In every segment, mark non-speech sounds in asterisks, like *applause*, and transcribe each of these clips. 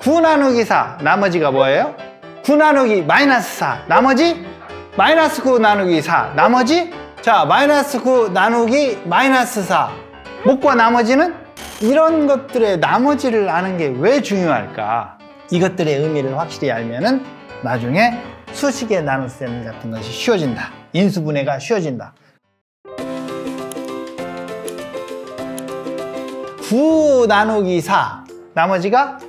9 나누기 4 나머지가 뭐예요? 9 나누기 마이너스 4 나머지 마이너스 9 나누기 4 나머지 자 마이너스 9 나누기 마이너스 4 목과 나머지는 이런 것들의 나머지를 아는 게 왜 중요할까? 이것들의 의미를 확실히 알면은 나중에 수식의 나눗셈 같은 것이 쉬워진다. 인수분해가 쉬워진다. 9 나누기 4 나머지가 1이요.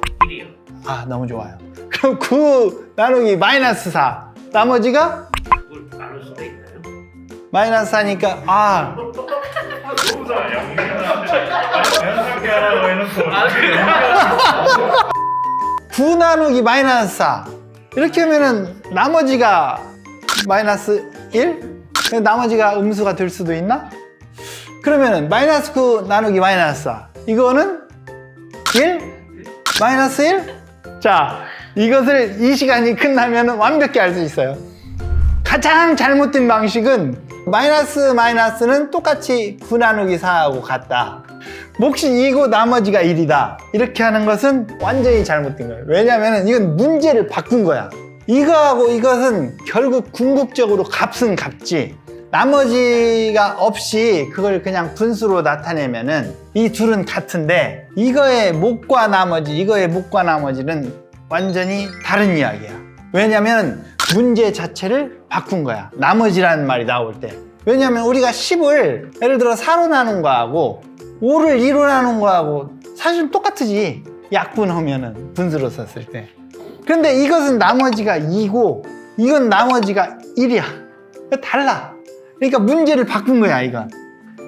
아 너무 좋아요. 그럼 9 나누기 마이너스 4 나머지가 그걸 나눌 수도 있나요? 마이너스 4니까 아 너무 잘해. 연상케 하라고 해놓고. 9 *laughs* 나누기 마이너스 4 이렇게 하면은 나머지가 마이너스 1? 나머지가 음수가 될 수도 있나? 그러면은 마이너스 9 나누기 마이너스 4 이거는 1? 마이너스 1? 자 이것을 이 시간이 끝나면 완벽히 알 수 있어요. 가장 잘못된 방식은 마이너스 마이너스는 똑같이 9 나누기 4하고 같다. 몫이 2고 나머지가 1이다. 이렇게 하는 것은 완전히 잘못된 거예요. 왜냐하면 이건 문제를 바꾼 거야. 이거하고 이것은 결국 궁극적으로 값은 값지 나머지가 없이 그걸 그냥 분수로 나타내면은 이 둘은 같은데 이거의 목과 나머지 이거의 목과 나머지는 완전히 다른 이야기야. 왜냐면 문제 자체를 바꾼 거야. 나머지라는 말이 나올 때. 왜냐면 우리가 10을 예를 들어 4로 나눈 거하고 5를 2로 나눈 거하고 사실 똑같으지. 약분하면은 분수로 썼을 때. 근데 이것은 나머지가 2고 이건 나머지가 1이야. 달라 그러니까 문제를 바꾼 거야 이건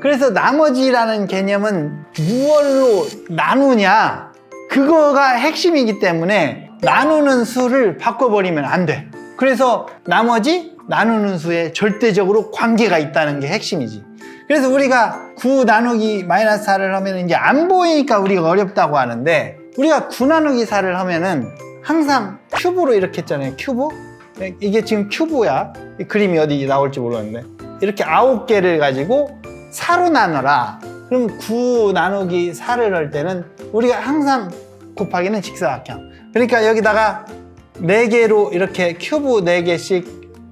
그래서 나머지라는 개념은 무얼로 나누냐? 그거가 핵심이기 때문에 나누는 수를 바꿔버리면 안 돼. 그래서 나머지 나누는 수에 절대적으로 관계가 있다는 게 핵심이지. 그래서 우리가 9 나누기 마이너스 4를 하면 이제 안 보이니까 우리가 어렵다고 하는데 우리가 9 나누기 4를 하면은 항상 큐브로 이렇게 했잖아요 큐브. 이게 지금 큐브야? 이 그림이 어디 나올지 모르겠는데 이렇게 아홉 개를 가지고 4로 나눠라. 그럼 9 나누기 4를 할 때는 우리가 항상 곱하기는 직사각형. 그러니까 여기다가 4개로 이렇게 큐브 4개씩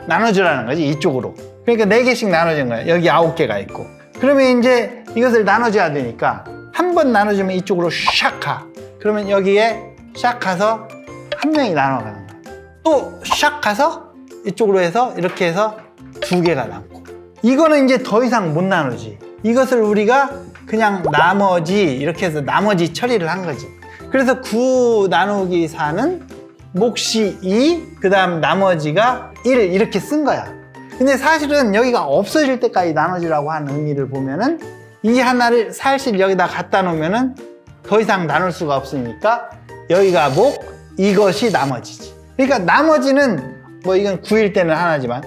나눠주라는 거지 이쪽으로. 그러니까 4개씩 나눠준 거야. 여기 9개가 있고. 그러면 이제 이것을 나눠줘야 되니까 한 번 나눠주면 이쪽으로 샥 가. 그러면 여기에 샥 가서 한 명이 나눠가는 거야. 또 샥 가서 이쪽으로 해서 이렇게 해서 두 개가 남고 이거는 이제 더 이상 못 나누지. 이것을 우리가 그냥 나머지 이렇게 해서 나머지 처리를 한 거지. 그래서 9 나누기 4는 몫이 2, 그 다음 나머지가 1 이렇게 쓴 거야. 근데 사실은 여기가 없어질 때까지 나눠지라고 하는 의미를 보면은 이 하나를 사실 여기다 갖다 놓으면은 더 이상 나눌 수가 없으니까 여기가 목, 이것이 나머지지. 그러니까 나머지는 뭐 이건 9일 때는 하나지만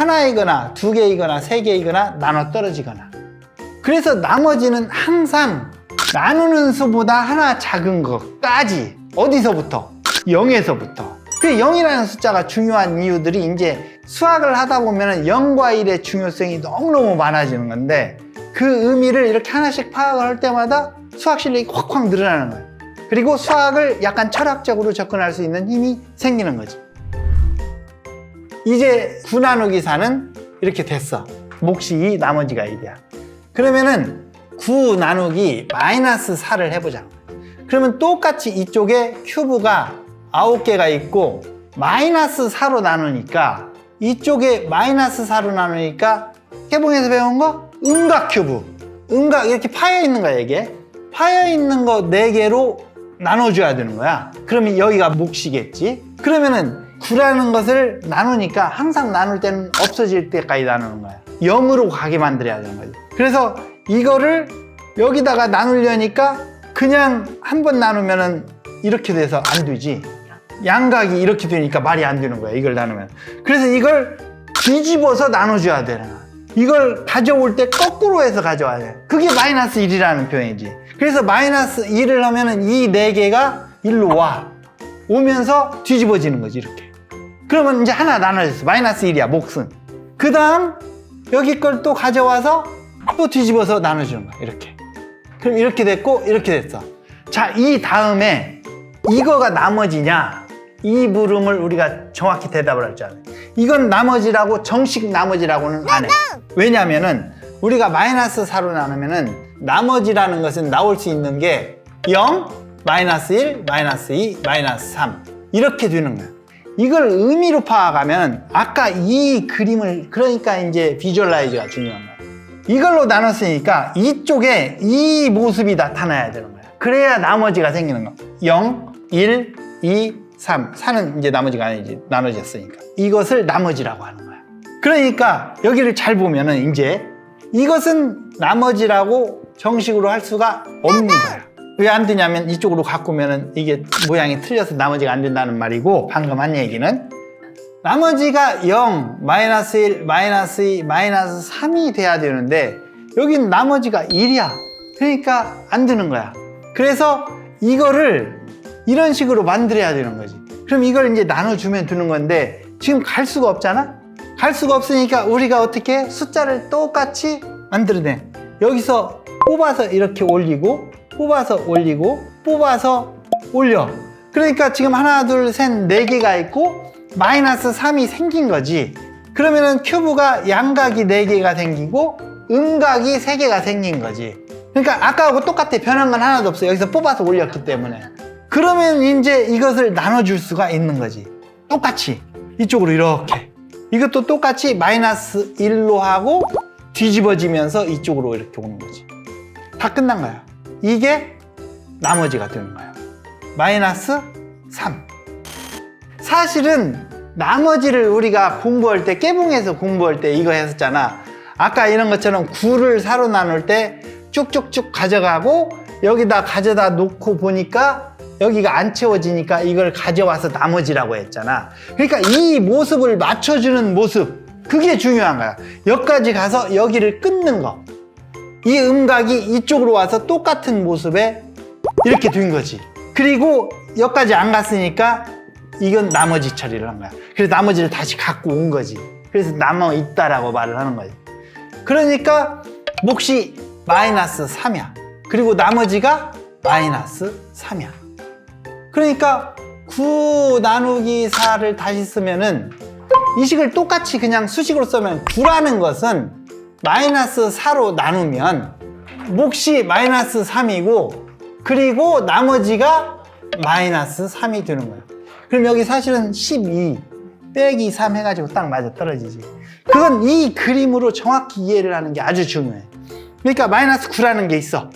하나이거나 두 개이거나 세 개이거나 나눠 떨어지거나. 그래서 나머지는 항상 나누는 수보다 하나 작은 것까지 어디서부터? 0에서부터. 그 0이라는 숫자가 중요한 이유들이 이제 수학을 하다 보면 0과 1의 중요성이 너무너무 많아지는 건데 그 의미를 이렇게 하나씩 파악을 할 때마다 수학 실력이 확확 늘어나는 거예요. 그리고 수학을 약간 철학적으로 접근할 수 있는 힘이 생기는 거지. 이제 9 나누기 4는 이렇게 됐어. 몫이 2, 나머지가 1이야. 그러면은 9 나누기 마이너스 4를 해보자. 그러면 똑같이 이쪽에 큐브가 9개가 있고 마이너스 4로 나누니까 이쪽에 마이너스 4로 나누니까 해봉에서 배운 거 음각 큐브 음각 이렇게 파여 있는 거야 이게 파여 있는 거 4개로 나눠줘야 되는 거야 그러면 여기가 몫이겠지 그러면은 9라는 것을 나누니까 항상 나눌 때는 없어질 때까지 나누는 거야. 0으로 가게 만들어야 되는 거지. 그래서 이거를 여기다가 나누려니까 그냥 한 번 나누면은 이렇게 돼서 안 되지. 양각이 이렇게 되니까 말이 안 되는 거야 이걸 나누면. 그래서 이걸 뒤집어서 나눠줘야 되는 거야. 이걸 가져올 때 거꾸로 해서 가져와야 돼. 그게 마이너스 1이라는 표현이지. 그래서 마이너스 1을 하면은 이 네 개가 일로 와. 오면서 뒤집어지는 거지 이렇게 그러면 이제 하나 나눠졌어 마이너스 1이야 몫은 그 다음 여기 걸 또 가져와서 또 뒤집어서 나눠주는 거야 이렇게 그럼 이렇게 됐고 이렇게 됐어 자 이 다음에 이거가 나머지냐? 이 물음을 우리가 정확히 대답을 할 줄 알아요. 이건 나머지라고 정식 나머지라고는 안 해. 왜냐면은 우리가 마이너스 4로 나누면은 나머지라는 것은 나올 수 있는 게 0, 마이너스 1, 마이너스 2, 마이너스 3 이렇게 되는 거야. 이걸 의미로 파악하면 아까 이 그림을 그러니까 이제 비주얼라이즈가 중요한 거야. 이걸로 나눴으니까 이쪽에 이 모습이 나타나야 되는 거야. 그래야 나머지가 생기는 거. 0, 1, 2, 3. 4는 이제 나머지가 아니지. 나눠졌으니까. 이것을 나머지라고 하는 거야. 그러니까 여기를 잘 보면은 이제 이것은 나머지라고 정식으로 할 수가 없는 거야. 왜 안 되냐면 이쪽으로 오면은 이게 모양이 틀려서 나머지가 안 된다는 말이고 방금 한 얘기는 나머지가 0, 마이너스 1, 마이너스 2, 마이너스 3이 돼야 되는데 여긴 나머지가 1이야. 그러니까 안 되는 거야. 그래서 이거를 이런 식으로 만들어야 되는 거지. 그럼 이걸 이제 나눠주면 되는 건데 지금 갈 수가 없잖아? 갈 수가 없으니까 우리가 어떻게 숫자를 똑같이 만들어내. 여기서 뽑아서 이렇게 올리고 뽑아서 올리고 뽑아서 올려. 그러니까 지금 하나, 둘, 셋, 네 개가 있고 마이너스 3이 생긴 거지. 그러면은 큐브가 양각이 4개가 생기고 음각이 3개가 생긴 거지. 그러니까 아까하고 똑같아. 변한 건 하나도 없어. 여기서 뽑아서 올렸기 때문에. 그러면 이제 이것을 나눠줄 수가 있는 거지. 똑같이. 이쪽으로 이렇게. 이것도 똑같이 마이너스 1로 하고 뒤집어지면서 이쪽으로 이렇게 오는 거지. 다 끝난 거야. 이게 나머지가 되는 거야. 마이너스 3. 사실은 나머지를 우리가 공부할 때 깨봉에서 공부할 때 이거 했었잖아 아까 이런 것처럼 9를 4로 나눌 때 쭉쭉쭉 가져가고 여기다 가져다 놓고 보니까 여기가 안 채워지니까 이걸 가져와서 나머지라고 했잖아 그러니까 이 모습을 맞춰주는 모습 그게 중요한 거야 여기까지 가서 여기를 끊는 거 이 음각이 이쪽으로 와서 똑같은 모습에 이렇게 된 거지. 그리고 여기까지 안 갔으니까 이건 나머지 처리를 한 거야. 그래서 나머지를 다시 갖고 온 거지. 그래서 남아 있다라고 말을 하는 거지. 그러니까 몫이 마이너스 3이야. 그리고 나머지가 마이너스 3이야. 그러니까 9 나누기 4를 다시 쓰면은 이 식을 똑같이 그냥 수식으로 쓰면 9라는 것은 마이너스 4로 나누면 몫이 마이너스 3이고 그리고 나머지가 마이너스 3이 되는 거예요. 그럼 여기 사실은 12 빼기 3 해가지고 딱 맞아 떨어지지. 그건 이 그림으로 정확히 이해를 하는 게 아주 중요해. 그러니까 마이너스 9라는 게 있어.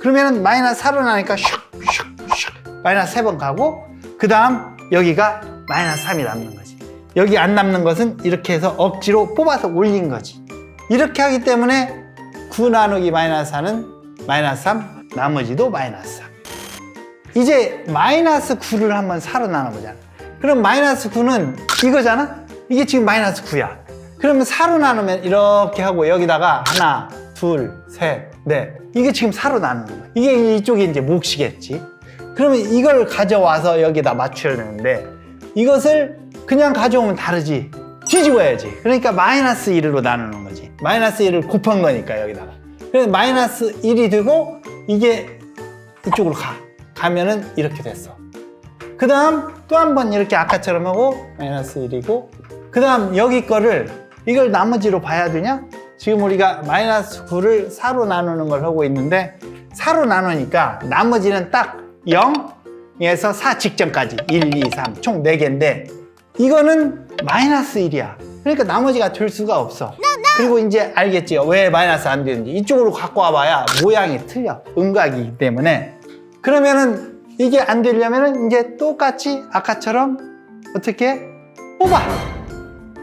그러면은 마이너스 4로 나니까 슉슉슉 마이너스 3번 가고 그 다음 여기가 마이너스 3이 남는 거지. 여기 안 남는 것은 이렇게 해서 억지로 뽑아서 올린 거지. 이렇게 하기 때문에 9 나누기 마이너스 4는 마이너스 3, 나머지도 마이너스 3. 이제 마이너스 9를 한번 4로 나눠보자. 그럼 마이너스 9는 이거잖아? 이게 지금 마이너스 9야. 그러면 4로 나누면 이렇게 하고 여기다가 하나, 둘, 셋, 넷. 이게 지금 4로 나누는 거야. 이게 이쪽이 이제 몫이겠지. 그러면 이걸 가져와서 여기다 맞춰야 되는데 이것을 그냥 가져오면 다르지. 뒤집어야지. 그러니까 마이너스 1으로 나누는 거지. 마이너스 1을 곱한 거니까 여기다가. 그래서 마이너스 1이 되고 이게 이쪽으로 가. 가면은 이렇게 됐어. 그 다음 또 한 번 이렇게 아까처럼 하고 마이너스 1이고 그 다음 여기 거를 이걸 나머지로 봐야 되냐? 지금 우리가 마이너스 9를 4로 나누는 걸 하고 있는데 4로 나누니까 나머지는 딱 0에서 4 직전까지 1, 2, 3 총 4개인데 이거는 마이너스 1이야. 그러니까 나머지가 될 수가 없어. 그리고 이제 알겠지요. 왜 마이너스 안 되는지. 이쪽으로 갖고 와봐야 모양이 틀려. 음각이기 때문에. 그러면은 이게 안 되려면은 이제 똑같이 아까처럼 어떻게 뽑아.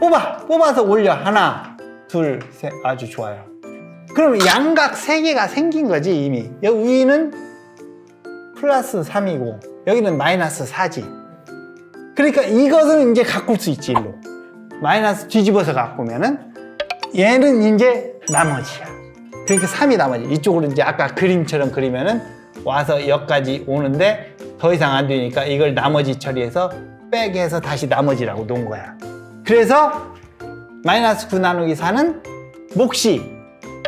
뽑아. 뽑아서 올려. 하나, 둘, 셋. 아주 좋아요. 그럼 양각 세 개가 생긴 거지, 이미. 여기 위는 플러스 3이고, 여기는 마이너스 4지. 그러니까 이것은 이제 가꿀 수 있지, 일로. 마이너스 뒤집어서 오면은 얘는 이제 나머지야. 그러니까 3이 나머지. 이쪽으로 이제 아까 그림처럼 그리면은 와서 여기까지 오는데 더 이상 안 되니까 이걸 나머지 처리해서 빼게 해서 다시 나머지라고 놓은 거야. 그래서 마이너스 9 나누기 4는 몫이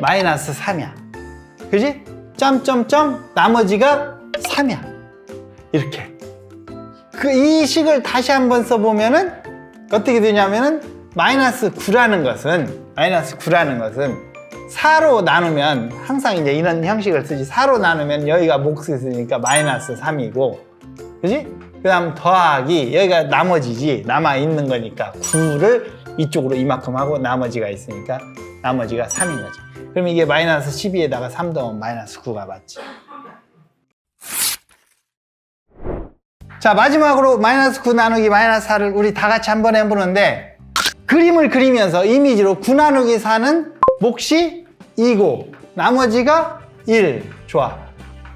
마이너스 3이야. 그지? 점점점 나머지가 3이야. 이렇게. 그 이 식을 다시 한번 써보면은 어떻게 되냐면은 마이너스 9라는 것은 마이너스 9라는 것은 4로 나누면 항상 이제 이런 형식을 쓰지. 4로 나누면 여기가 몫이 있으니까 마이너스 3이고. 그지? 그 다음 더하기 여기가 나머지지. 남아 있는 거니까 9를 이쪽으로 이만큼 하고 나머지가 있으니까 나머지가 3인 거지. 그럼 이게 마이너스 12에다가 3 더하면 마이너스 9가 맞지. 자 마지막으로 마이너스 9 나누기 마이너스 4를 우리 다 같이 한번 해보는데 그림을 그리면서 이미지로 9 나누기 4는 몫이 2고 나머지가 1 좋아.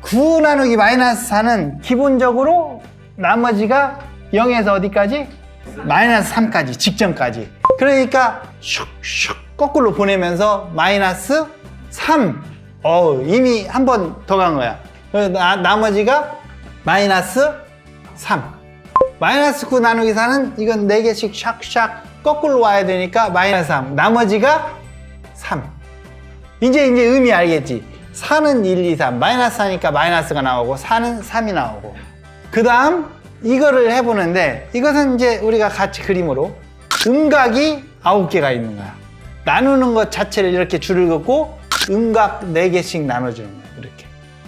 9 나누기 마이너스 4는 기본적으로 나머지가 0에서 어디까지? 마이너스 3까지 직전까지. 그러니까 슉슉 거꾸로 보내면서 마이너스 3 어우 이미 한 번 더 간 거야. 나, 나머지가 마이너스 3 마이너스 9 나누기 4는 이건 4개씩 샥샥 거꾸로 와야 되니까 마이너스 3 나머지가 3 이제 이제 의미 알겠지? 4는 1, 2, 3 마이너스 4니까 마이너스가 나오고 4는 3이 나오고. 그 다음 이거를 해보는데 이것은 이제 우리가 같이 그림으로 음각이 9개가 있는 거야. 나누는 것 자체를 이렇게 줄을 긋고 음각 4개씩 나눠주는 거야 이렇게.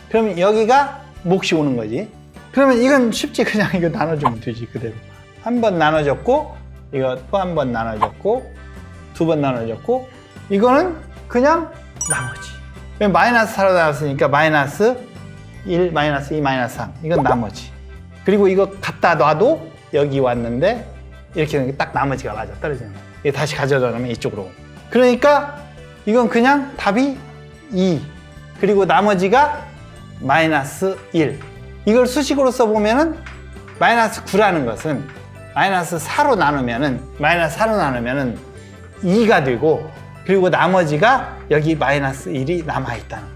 그러면 여기가 몫이 오는 거지. 그러면 이건 쉽지 그냥 이거 나눠주면 되지 그대로. 한 번 나눠줬고 이거 또 한 번 나눠줬고 두 번 나눠줬고 이거는 그냥 나머지. 마이너스 4로 나왔으니까 마이너스 1, 마이너스 2, 마이너스 3 이건 나머지. 그리고 이거 갖다 놔도 여기 왔는데 이렇게 되는 게 딱 나머지가 맞아 떨어지는 거야 이거 다시 가져다 놓으면 이쪽으로. 그러니까 이건 그냥 답이 2 그리고 나머지가 마이너스 1 이걸 수식으로 써보면은 마이너스 9라는 것은 마이너스 4로 나누면은 마이너스 4로 나누면은 2가 되고 그리고 나머지가 여기 마이너스 1이 남아 있다는 거죠